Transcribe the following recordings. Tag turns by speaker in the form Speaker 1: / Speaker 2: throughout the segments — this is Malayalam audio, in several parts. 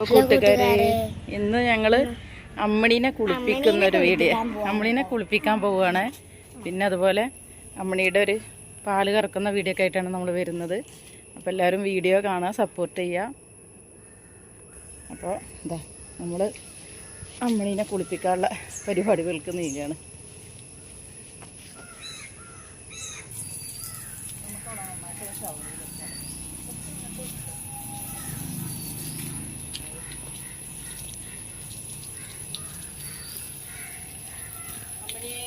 Speaker 1: കൂട്ടുകാരെ ഇന്ന് ഞങ്ങൾ അമ്മണീനെ കുളിപ്പിക്കുന്ന ഒരു വീഡിയോ. അമ്മണീനെ കുളിപ്പിക്കാൻ പോവുകയാണ്. പിന്നെ അതുപോലെ അമ്മണിയുടെ ഒരു പാൽ കറക്കുന്ന വീഡിയോ ഒക്കെ ആയിട്ടാണ് നമ്മൾ വരുന്നത്. അപ്പോൾ എല്ലാവരും വീഡിയോ കാണാൻ സപ്പോർട്ട് ചെയ്യുക. അപ്പോൾ എന്താ നമ്മൾ അമ്മണീനെ കുളിപ്പിക്കാനുള്ള പരിപാടികൾക്ക് നീങ്ങുകയാണ് അമ്മണിയെ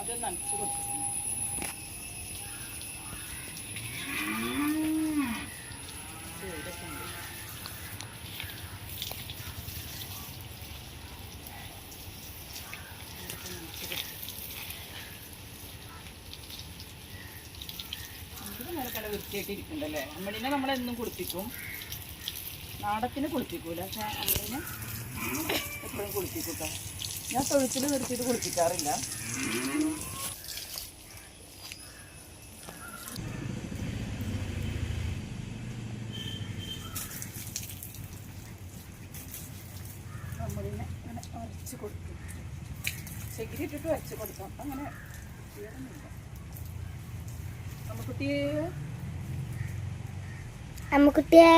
Speaker 1: അത് നനച്ച് കൊടുക്കും ഇത് വൃത്തിയായിട്ട് ഇരിക്കണ്ടല്ലേ അമ്മടിനെ നമ്മളെന്നും കുളിപ്പിക്കും. നാടത്തിന് കുളിപ്പിക്കൂല. പക്ഷെ അമ്മടിനെ എപ്പോഴും കുളിപ്പിക്കൂട്ടോ? ഞാൻ തൊഴുത്തിൽ നിർത്തിയിട്ട് കുളിപ്പിക്കാറില്ല. അങ്ങനെ അരച്ച് കൊടുക്കും. ഇട്ടിട്ട് അരച്ച് കൊടുക്കാം. അങ്ങനെ ചെയ്യണമെന്നില്ല അമ്മക്കുട്ടിയെ
Speaker 2: അമ്മക്കുട്ടിയെ.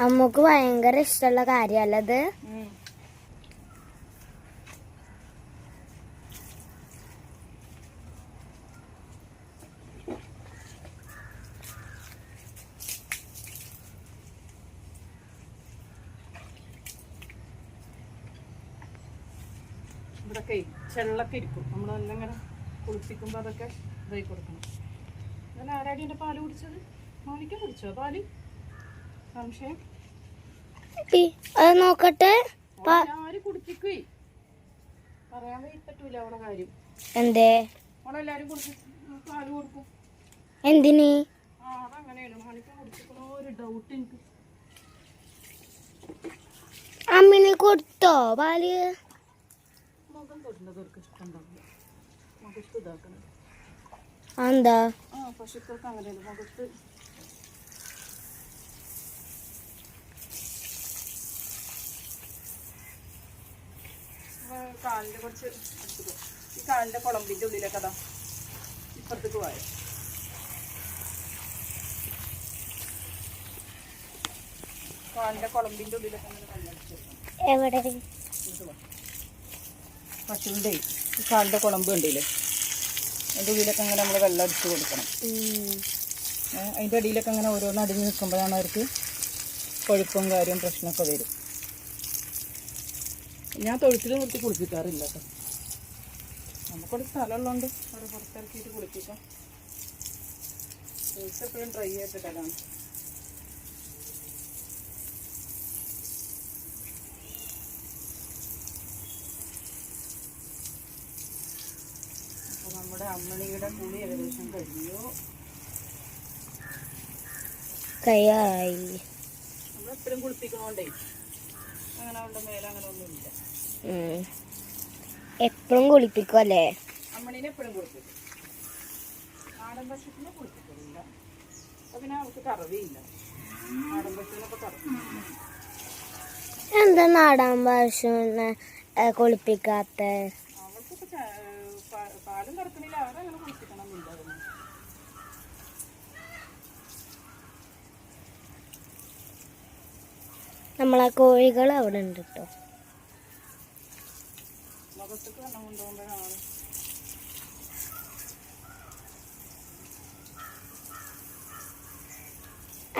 Speaker 2: അമ്മയ്ക്ക് ഭയങ്കര ഇഷ്ടമുള്ള കാര്യല്ലത്
Speaker 1: ഉം. ഇവിടൊക്കെ ചെള്ളൊക്കെ ഇരിക്കും. നമ്മൾ നല്ല ഇങ്ങനെ കുളിപ്പിക്കുമ്പോൾ അതൊക്കെ ഇതായി കൊടുക്കണം. അതല്ല ആരാടി എന്റെ പാൽ കുടിച്ചത്? മാണിക്ക കുടിച്ചോ പാൽ? സംശയം?
Speaker 2: അത് നോക്കട്ടെ.
Speaker 1: ആര് കുടിപ്പിക്കേ പറയാൻ പറ്റൂല അവളെ കാര്യം.
Speaker 2: എന്തേ?
Speaker 1: അവളെല്ലാരും കുടിച്ച് പാൽ കൊടുക്കും.
Speaker 2: എന്തിന്?
Speaker 1: ആ അതങ്ങനെയാണ്. മാണിക്ക കുടിച്ചിക്കണോ ഒരു ഡൗട്ട് എനിക്ക്.
Speaker 2: അമ്മിനെ കൊടുത്തോ
Speaker 1: പാൽ? തൊടുന്നത് അവർക്ക് ഇഷ്ടമുണ്ടാവില്ല. മുഖത്ത് ഇതാക്കണം.
Speaker 2: എന്താ
Speaker 1: ആ പശുക്കൾക്ക് അങ്ങനെയല്ല. മുഖത്ത് ഇപ്പൊ കാലിന്റെ കുറച്ച് അടുത്തത് ഈ കാലിന്റെ കുളമ്പിന്റെ ഉള്ളിലൊക്കെ അതാ. ഇപ്പുറത്തേക്ക് അങ്ങനെ
Speaker 2: എവിടെ?
Speaker 1: ഈ കാലിന്റെ കുളമ്പ് കണ്ടില്ലേ? അതിന്റെ ഉള്ളിലൊക്കെ അങ്ങനെ നമ്മൾ വെള്ളം അടിച്ച് കൊടുക്കണം. അതിന്റെ അടിയിലൊക്കെ അങ്ങനെ ഓരോന്ന് അടിഞ്ഞ് നിൽക്കുമ്പോഴാണ് അവർക്ക് കൊഴുപ്പും കാര്യവും പ്രശ്നമൊക്കെ വരും. ഞാൻ തൊഴുത്തിൽ നിർത്തി കുളിപ്പിക്കാറില്ല നമുക്കൊരു സ്ഥലമുള്ളതുകൊണ്ട് അവിടെ പുറത്തിറക്കിയിട്ട് കുളിപ്പിക്കാം. എപ്പോഴും ഡ്രൈ ആയിട്ടിട്ടാണ് അമ്മണിയുടെ കുളി ഏകദേശം കഴിഞ്ഞു.
Speaker 2: കയ്യായി.
Speaker 1: നമ്മളെപ്പോഴും കുളിപ്പിക്കണോണ്ടേ അങ്ങനെ അവളുടെ മേലെ അങ്ങനെ ഒന്നുമില്ല.
Speaker 2: എപ്പോഴും കുളിപ്പിക്കും അല്ലേ?
Speaker 1: അമ്മണീനെ എപ്പോഴും കുളിപ്പിക്കും. നാടൻ പശുക്കിനെ കുളിപ്പിക്കുന്നില്ല അപ്പൊ പിന്നെ അവൾക്ക് കറവിയില്ല നാടൻ പശുവിനൊക്കെ കറവ്
Speaker 2: എന്താ നാടാൻ പശുവിനെ കുളിപ്പിക്കാത്ത? നമ്മളെ കോഴികൾ അവിടെ ഉണ്ട് കേട്ടോ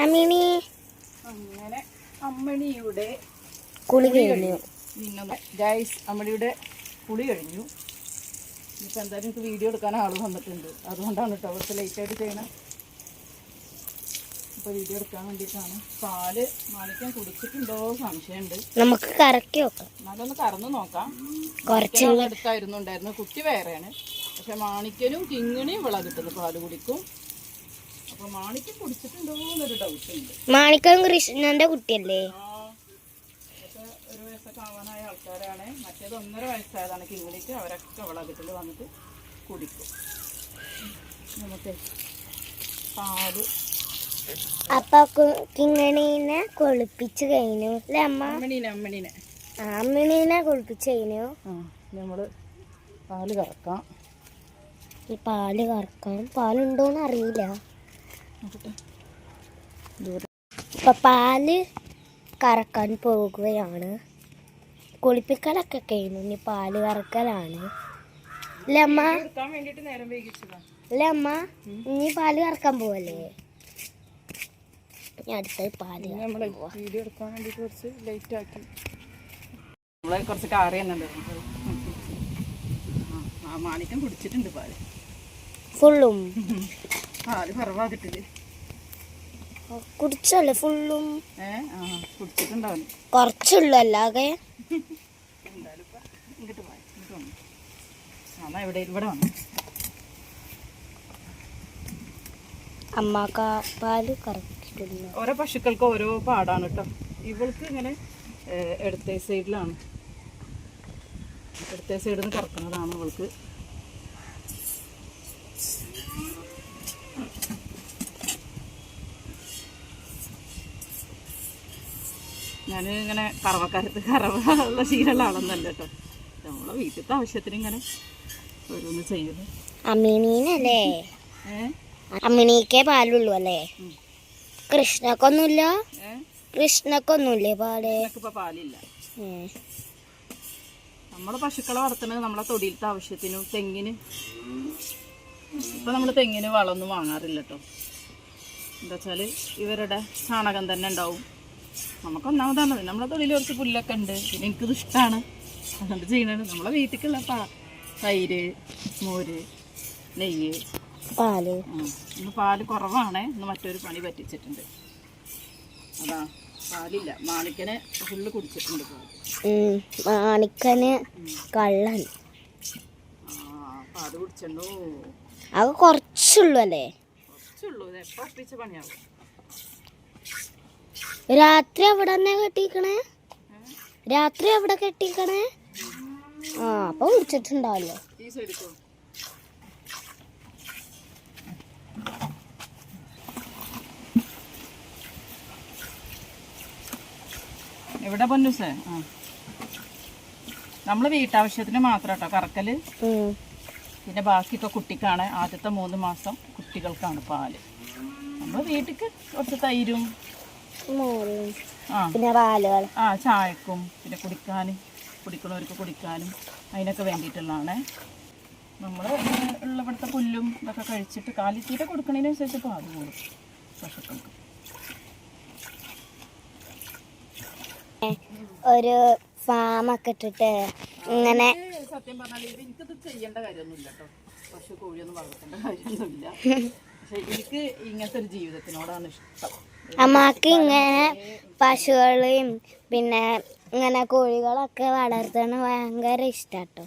Speaker 2: അമ്മിണി.
Speaker 1: അങ്ങനെ അമ്മണിയുടെ
Speaker 2: കുളി കഴിഞ്ഞു.
Speaker 1: ഗൈസ് അമ്മണിയുടെ കുളി കഴിഞ്ഞു. ഇനിയിപ്പോൾ എന്തായാലും എനിക്ക് വീഡിയോ എടുക്കാൻ ആൾ വന്നിട്ടുണ്ട്. അതുകൊണ്ടാണ് കേട്ടോ അവർക്ക് ലേറ്റായിട്ട് ചെയ്യണം. ഇപ്പോൾ വീഡിയോ എടുക്കാൻ വേണ്ടിയിട്ടാണ്. പാൽ മാണിക്കം കുടിച്ചിട്ടുണ്ടോ സംശയമുണ്ട്.
Speaker 2: നമുക്ക് കറക്കി നോക്കാം
Speaker 1: എന്നാലൊന്ന് കറന്ന് നോക്കാം.
Speaker 2: കുറച്ച്
Speaker 1: മാണിക്കൻ അവിടെ അടുത്തായിരുന്നു ഉണ്ടായിരുന്നു കുട്ടി വേറെയാണ്. പക്ഷെ മാണിക്കനും കിങ്ങിണിയും വിള കിട്ടുന്നു പാൽ കുടിക്കും. അപ്പോൾ മാണിക്കൻ കുടിച്ചിട്ടുണ്ടോ എന്നൊരു ഡൗട്ട് ഉണ്ട്.
Speaker 2: മാണിക്കൻ കൃഷ്ണന്റെ കുട്ടിയല്ലേ?
Speaker 1: ഒരു വയസ്സൊക്കെ ആവാനായ ആൾക്കാരാണ്. മറ്റേത് ഒന്നര വയസ്സായതാണ് കിങ്ങിണിക്ക്. അവരൊക്കെ വളകത്തിൽ വന്നിട്ട് കുടിക്കും. നമുക്ക് പാൽ
Speaker 2: അപ്പൊ കിങ്ങണീനെ കുളിപ്പിച്ച് കഴിഞ്ഞു. അല്ലേ അമ്മ?
Speaker 1: അമ്മണീനെ അമ്മണീനെ.
Speaker 2: കുളിപ്പിച്ച് കഴിഞ്ഞു.
Speaker 1: നമ്മൾ പാൽ കറക്കാം.
Speaker 2: ഈ പാൽ കറക്കാം പാലുണ്ടോന്ന് അറിയില്ല. ഇപ്പൊ പാൽ കറക്കാൻ പോകുകയാണ്. കുളിപ്പിക്കലൊക്കെ കഴിഞ്ഞു. ഇനി പാൽ കറക്കലാണ്. അല്ലേ അമ്മ? അല്ലേ അമ്മ? ഇനി പാൽ കറക്കാൻ പോവല്ലേ? അടുത്തത്
Speaker 1: പാൽ നമ്മൾ വീഡിയോ എടുക്കാൻ വേണ്ടിയിട്ട് കുറച്ച് ലൈറ്റ് ആക്കി. നമ്മളെ കുറച്ച് ആ മാണിക്കം കുടിച്ചിട്ടുണ്ട് പാൽ.
Speaker 2: ഫുള്ളും?
Speaker 1: പാൽ കുറവാതിട്ടിൽ
Speaker 2: കുടിച്ചല്ലേ ഫുള്ളും? കുറച്ചുള്ളൂ അല്ലാതെ. അമ്മക്ക പാൽ കറക്കിട്ടുണ്ട്
Speaker 1: ഓരോ പശുക്കൾക്ക് ഓരോ പാടാണ് കേട്ടോ. ഇവൾക്ക് ഇങ്ങനെ എടുത്ത ഇടത്തെ സൈഡിലാണ്. ഇടത്തെ സൈഡിൽ നിന്ന് കറക്കുന്നതാണ് ഇവൾക്ക്. ഞാൻ ഇങ്ങനെ കറവക്കാരത്ത് കറവ ഉള്ള ശീലമുള്ള ആളൊന്നല്ല കേട്ടോ. നമ്മളെ വീട്ടിലത്തെ ആവശ്യത്തിന് ഇങ്ങനെ ഓരോന്ന് ചെയ്യുന്നു.
Speaker 2: അമ്മിണീനല്ലേ? അമ്മിണിക്കേ പാലുള്ളൂ അല്ലേ. കൃഷ്ണക്കൊന്നുമില്ല കൃഷ്ണക്കൊന്നുമില്ലേ
Speaker 1: പാൽ പാലില്ല. നമ്മൾ പശുക്കളെ വളർത്തുന്നത് നമ്മളെ തൊടിയിലത്തെ ആവശ്യത്തിനും തെങ്ങിന്. ഇപ്പൊ നമ്മൾ തെങ്ങിന് വളമൊന്നും വാങ്ങാറില്ല കേട്ടോ എന്താ വെച്ചാൽ ഇവരുടെ ചാണകം തന്നെ ഉണ്ടാവും. നമുക്ക് ഒന്നാമതാണ് നമ്മളെ തൊടിയിൽ കുറച്ച് പുല്ലൊക്കെ ഉണ്ട്. പിന്നെ എനിക്കിത് ഇഷ്ടമാണ് അതുകൊണ്ട് ചെയ്യണത് നമ്മളെ വീട്ടിലേക്കുള്ള പാ തൈര് മോര് നെയ്യ്. പാൽ. ഇന്ന് പാൽ കുറവാണ്. ഇന്ന് മറ്റൊരു പണി പറ്റിച്ചിട്ടുണ്ട്. അതാ പാലില്ല. മാണിക്കനെ ഫുള്ള് കുടിച്ചിട്ടുണ്ട്.
Speaker 2: മാണിക്കന് കള്ളൻ.
Speaker 1: പാൽ കുടിച്ചല്ലോ
Speaker 2: അത് കുറച്ചുള്ളൂ അല്ലേ?
Speaker 1: കുറച്ചുള്ളൂ. എപ്പോൾ ഒപ്പിച്ച പണിയാവും?
Speaker 2: രാത്രി എവിടെ തന്നെ കെട്ടിക്കണേ രാത്രി എവിടെ കെട്ടിക്കണേ? ആ അപ്പൊ കുടിച്ചിട്ടുണ്ടാവല്ലോ.
Speaker 1: എവിടെ പൊന്നൂസേ നമ്മൾ വീട്ടാവശ്യത്തിന് മാത്രം കേട്ടോ
Speaker 2: കറക്കൽ
Speaker 1: പിന്നെ ബാക്കിയൊക്കെ കുട്ടിക്കാണ്. ആദ്യത്തെ മൂന്ന് മാസം കുട്ടികൾക്കാണ് പാൽ. നമ്മൾ വീട്ടിക്ക് കുറച്ച് തൈരും.
Speaker 2: പിന്നെ പാലുകൾ.
Speaker 1: ആ ചായക്കും പിന്നെ കുടിക്കാനും കുടിക്കണവർക്ക് കുടിക്കാനും അതിനൊക്കെ വേണ്ടിയിട്ടുള്ളതാണ്. നമ്മൾ ഉള്ള ഇവിടുത്തെ പുല്ലും ഇതൊക്കെ കഴിച്ചിട്ട് കാലിത്തീറ്റ കൊടുക്കണതിനനുസരിച്ച് പാൽ കൂടും. പശുക്കൾക്ക്.
Speaker 2: ഒരു ഫാമൊക്കെ ഇട്ടിട്ട് ഇങ്ങനെ
Speaker 1: സത്യം പറഞ്ഞാൽ ഇത് എനിക്കത് ചെയ്യേണ്ട കാര്യമൊന്നുമില്ല കേട്ടോ പശു കോഴിയൊന്നും വളർത്തേണ്ട കാര്യമൊന്നുമില്ല. പക്ഷെ എനിക്ക് ഇങ്ങനത്തെ ഒരു ജീവിതത്തിനോടാണ് ഇഷ്ടം.
Speaker 2: അമ്മയ്ക്ക് ഇങ്ങനെ പശുകളെയും പിന്നെ ഇങ്ങനെ കോഴികളൊക്കെ വളർത്തണ ഭയങ്കര ഇഷ്ടാട്ടോ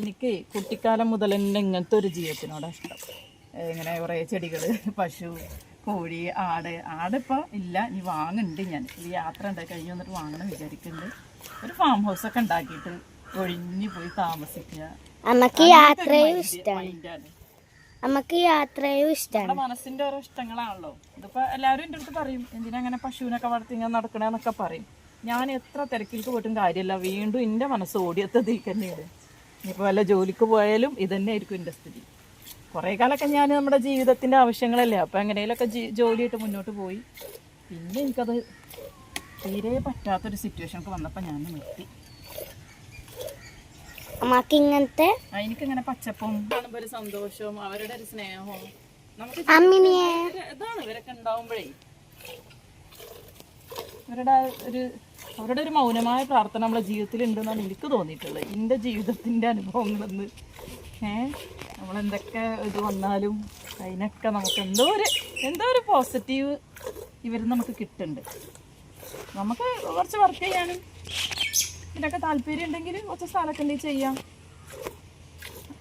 Speaker 1: എനിക്ക് കുട്ടിക്കാലം മുതൽ തന്നെ ഇങ്ങനത്തെ ഒരു ജീവിതത്തിനോടാണ് ഇഷ്ടം. ഇങ്ങനെ കുറേ ചെടികൾ പശു കോഴി ആട്. ആടിപ്പോൾ ഇല്ല ഇനി വാങ്ങുന്നുണ്ട് ഞാൻ. ഈ യാത്ര ഉണ്ട് കഴിഞ്ഞ് വന്നിട്ട് വാങ്ങണം വിചാരിക്കുന്നുണ്ട് ഒരു ഫാം ഹൗസ് ഒക്കെ ഉണ്ടാക്കിയിട്ട് ഒഴിഞ്ഞു പോയി താമസിക്കുക.
Speaker 2: അമ്മയ്ക്ക് യാത്രയും ഇഷ്ടമാണ് നമുക്ക് യാത്രയും ഇഷ്ടമാണ്
Speaker 1: മനസ്സിന്റെ ഓരോ ഇഷ്ടങ്ങളാണല്ലോ. ഇതിപ്പോ എല്ലാവരും എന്റെ അടുത്ത് പറയും എന്തിനാ അങ്ങനെ പശുവിനൊക്കെ വളർത്തി ഇങ്ങനെ നടക്കണേന്നൊക്കെ പറയും. ഞാൻ എത്ര തിരക്കിലേക്ക് പോയിട്ടും കാര്യമില്ല. വീണ്ടും എന്റെ മനസ്സ് ഓടിയെത്തതിൽ തന്നെയാണ് ഇനിയിപ്പോൾ വല്ല ജോലിക്ക് പോയാലും ഇതന്നെ ആയിരിക്കും എന്റെ സ്ഥിതി. കുറേ കാലമൊക്കെ ഞാൻ നമ്മുടെ ജീവിതത്തിന്റെ ആവശ്യങ്ങളല്ലേ അപ്പോൾ എങ്ങനെയൊക്കെ ജോലിയായിട്ട് മുന്നോട്ട് പോയി. പിന്നെ എനിക്കത് തീരെ പറ്റാത്തൊരു സിറ്റുവേഷനൊക്കെ വന്നപ്പോൾ ഞാൻ നിർത്തി.
Speaker 2: അമ്മയ്ക്ക് ഇങ്ങനത്തെ
Speaker 1: എനിക്കിങ്ങനെ പച്ചപ്പും കാണുമ്പോൾ ഒരു സന്തോഷവും അവരുടെ ഒരു സ്നേഹവും. നമുക്ക് ഇതാണ് ഇവരൊക്കെ ഉണ്ടാവുമ്പോഴേ. ഇവരുടെ ഒരു അവരുടെ ഒരു മൗനമായ പ്രാർത്ഥന നമ്മളെ ജീവിതത്തിൽ ഉണ്ടെന്നാണ് എനിക്ക് തോന്നിയിട്ടുള്ളത്. എന്റെ ജീവിതത്തിന്റെ അനുഭവങ്ങളെന്ന്. നമ്മളെന്തൊക്കെ ഇത് വന്നാലും അതിനൊക്കെ നമുക്ക് എന്തോ ഒരു എന്തോ ഒരു പോസിറ്റീവ് ഇവർ നമുക്ക് കിട്ടുന്നുണ്ട്. നമുക്ക് കുറച്ച് വർക്ക് ചെയ്യാനും ഇതിനൊക്കെ താല്പര്യം ഉണ്ടെങ്കിൽ കുറച്ച് സ്ഥലമൊക്കെ ഉണ്ടെങ്കിൽ ചെയ്യാം.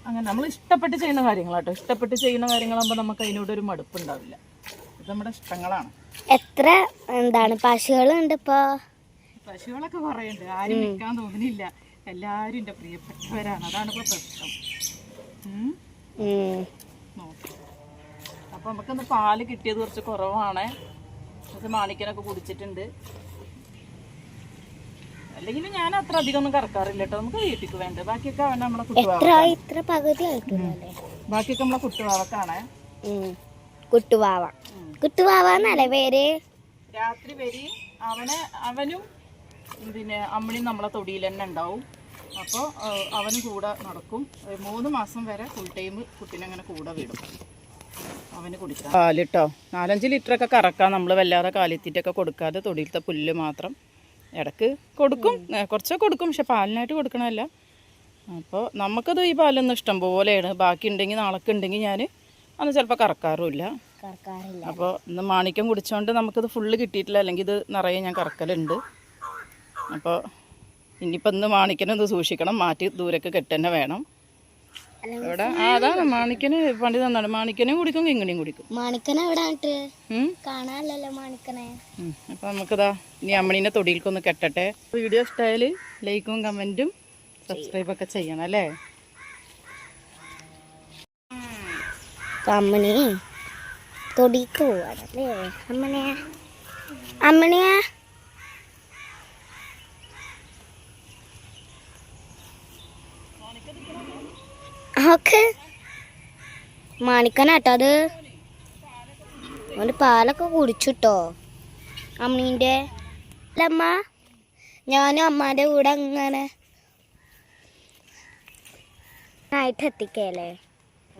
Speaker 1: അങ്ങനെ നമ്മൾ ഇഷ്ടപ്പെട്ട് ചെയ്യുന്ന കാര്യങ്ങളാട്ടോ. ഇഷ്ടപ്പെട്ട് ചെയ്യുന്ന കാര്യങ്ങളാകുമ്പോൾ നമുക്ക് അതിനോട് ഒരു മടുപ്പുണ്ടാവില്ല ഇത് നമ്മുടെ ഇഷ്ടങ്ങളാണ്.
Speaker 2: എത്ര എന്താണ് പശുകളുണ്ട് ഇപ്പൊ?
Speaker 1: പശുക്കളൊക്കെ ഉണ്ട്. ആരും നിൽക്കാൻ തോന്നുന്നില്ല. എല്ലാവരും എന്റെ പ്രിയപ്പെട്ടവരാണ്. അതാണ് ഇപ്പോൾ പ്രശ്നം. അപ്പൊ നമുക്കൊന്ന് പാൽ കിട്ടിയത് കുറച്ച് കുറവാണ്. കുറച്ച് മാണിക്കനൊക്കെ കുടിച്ചിട്ടുണ്ട്. അല്ലെങ്കിൽ ഞാൻ അത്ര അധികം ഒന്നും കറക്കാറില്ല കേട്ടോ. നമുക്ക് വീട്ടിക്ക് വേണ്ട? ബാക്കിയൊക്കെ അവൻ നമ്മളെ കുട്ടുവാവ ബാക്കിയൊക്കെ നമ്മളെ കുട്ടുവാവക്കാണ്.
Speaker 2: കുട്ടുവാവ. കുട്ടുവാവന്നല്ലേ പേര്?
Speaker 1: രാത്രി വരി അവനെ അവനും പിന്നെ അമ്മണിയും നമ്മളെ തൊടിയിൽ തന്നെ ഉണ്ടാവും. അപ്പോൾ അവനും കൂടെ നടക്കും. മൂന്ന് മാസം വരെ ഫുൾ ടൈം കുട്ടീനങ്ങനെ കൂടെ വിടും. അവന് കുടിക്കാം. പാലിട്ടോ നാലഞ്ച് ലിറ്ററൊക്കെ കറക്കാം. നമ്മൾ വല്ലാതെ കാലിത്തീറ്റൊക്കെ കൊടുക്കാതെ തൊടിയിലത്തെ പുല്ല് മാത്രം ഇടയ്ക്ക് കൊടുക്കും. കുറച്ചൊക്കെ കൊടുക്കും പക്ഷെ പാലിനായിട്ട് കൊടുക്കണമല്ല അപ്പോൾ നമുക്കത് ഈ പാലൊന്നും ഇഷ്ടം പോലെയാണ് ബാക്കി ഉണ്ടെങ്കിൽ നാളൊക്കെ ഉണ്ടെങ്കിൽ ഞാൻ അന്ന് ചിലപ്പോൾ കറക്കാറുമില്ല.
Speaker 2: കറക്കാറില്ല.
Speaker 1: അപ്പോൾ ഇന്ന് മാണിക്യം കുടിച്ചോണ്ട് നമുക്കിത് ഫുള്ള് കിട്ടിയിട്ടില്ല. അല്ലെങ്കിൽ ഇത് നിറയെ ഞാൻ കറക്കലുണ്ട്. അപ്പോൾ ഇനിയിപ്പോൾ ഇന്ന് മാണിക്കനെ ഒന്ന് സൂക്ഷിക്കണം? മാറ്റി ദൂരക്ക് കെട്ടന്നെ വേണം. ഇവിടെ അതാണ്. മാണിക്കന് പണ്ടി തന്നാണ് മാണിക്കനും കുടിക്കും കിങ്ങണിയും കുടിക്കും.
Speaker 2: മാണിക്കനെ എവിടെ ആയിട്ട്?
Speaker 1: ഉം.
Speaker 2: കാണാനല്ലോ മാണിക്കനെ.
Speaker 1: ഉം. അപ്പോൾ നമുക്കിതാ ഇനി അമ്മണീനെ തൊടിയിൽക്കൊന്ന് കെട്ടട്ടെ. വീഡിയോ ഇഷ്ടമായാൽ ലൈക്കും കമന്റും സബ്സ്ക്രൈബൊക്കെ ചെയ്യണം അല്ലേ?
Speaker 2: അമ്മണി തൊടിക്ക് പോവാണല്ലേ അമ്മണിയാ? അമ്മണിയാ? ഓക്കെ മാണിക്കനാട്ടോ അത്. അവന്റെ പാലൊക്കെ കുടിച്ചിട്ടോ. അമ്മീന്റെ അല്ലമ്മ ഞാനും അമ്മാന്റെ കൂടെ അങ്ങനെ ആയിട്ട് എത്തിക്കല്ലേ